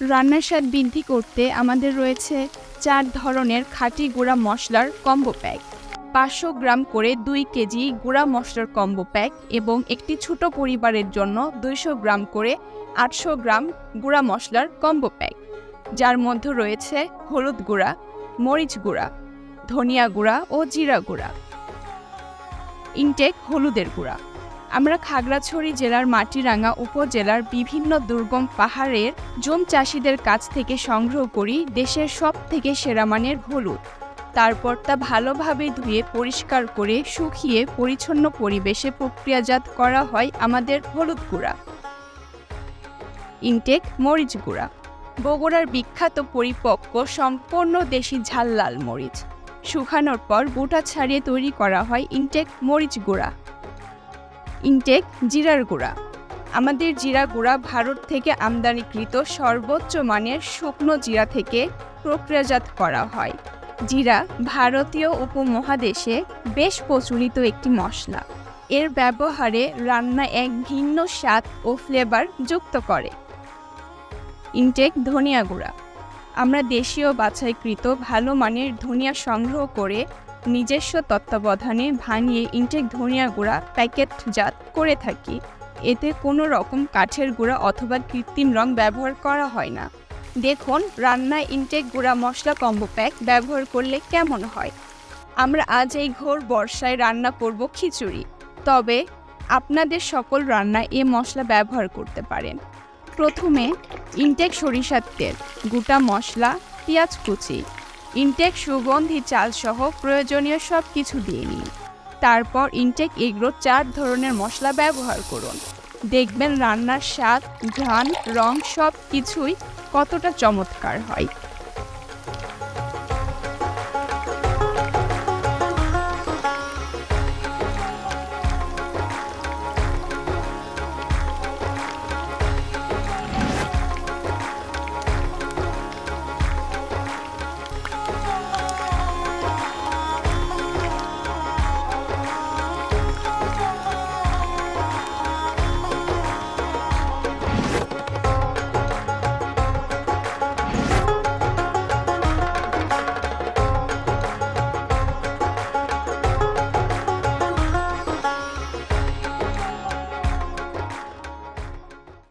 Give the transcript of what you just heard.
রান্নার স্বাদ বৃদ্ধি করতে আমাদের রয়েছে চার ধরনের খাঁটি গুঁড়া মশলার কম্বো প্যাক। পাঁচশো গ্রাম করে দুই কেজি গুঁড়া মশলার কম্বো প্যাক এবং একটি ছোট পরিবারের জন্য দুইশো গ্রাম করে আটশো গ্রাম গুঁড়া মশলার কম্বো প্যাক, যার মধ্যে রয়েছে হলুদ গুঁড়া, মরিচ গুঁড়া, ধনিয়া গুঁড়া ও জিরা গুঁড়া। ইনটেক হলুদের গুঁড়া। আমরা খাগড়াছড়ি জেলার মাটিরাঙ্গা উপজেলার বিভিন্ন দুর্গম পাহাড়ের জম চাষিদের কাছ থেকে সংগ্রহ করি দেশের সব থেকে সেরা মানের হলুদ। তারপর তা ভালোভাবে ধুয়ে পরিষ্কার করে শুকিয়ে পরিচ্ছন্ন পরিবেশে প্রক্রিয়াজাত করা হয় আমাদের হলুদ গুঁড়া। ইনটেক মরিচ গুঁড়া। বগুড়ার বিখ্যাত পরিপক্ক সম্পূর্ণ দেশি ঝাল লাল মরিচ। শুকানোর পর গোটা ছাড়িয়ে তৈরি করা হয় ইনটেক মরিচ গুঁড়া। ইনটেক জিরার গুঁড়া। আমাদের জিরা গুঁড়া ভারত থেকে আমদানিকৃত সর্বোচ্চ মানের শুকনো জিরা থেকে প্রক্রিয়াজাত করা হয়। জিরা ভারতীয় উপমহাদেশে বেশ প্রচলিত একটি মশলা। এর ব্যবহারে রান্না এক ভিন্ন স্বাদ ও ফ্লেভার যুক্ত করে। ইনটেক ধনিয়া গুঁড়া। আমরা দেশীয় বাছাইকৃত ভালো মানের ধনিয়া সংগ্রহ করে নিজস্ব তত্ত্বাবধানে ভাঙিয়ে ইনটেক ধনিয়া গুঁড়া প্যাকেটজাত করে থাকি। এতে কোনো রকম কাঠের গুঁড়া অথবা কৃত্রিম রং ব্যবহার করা হয় না। দেখুন, রান্নায় ইনটেক গুঁড়া মশলা কম্বো প্যাক ব্যবহার করলে কেমন হয়? আমরা আজ এই ঘোর বর্ষায় রান্না করব খিচুড়ি। তবে আপনাদের সকল রান্নায় এ মশলা ব্যবহার করতে পারেন। প্রথমে ইনটেক সরিষার তেল, গোটা মশলা, পেঁয়াজ কুচি। ইনটেক সুগন্ধি চালসহ প্রয়োজনীয় সব কিছু দিয়ে নিন। তারপর ইনটেক এগ্রো চার ধরনের মশলা ব্যবহার করুন। দেখবেন রান্নার স্বাদ, ঘ্রাণ, রং সব কিছুই কতটা চমৎকার হয়।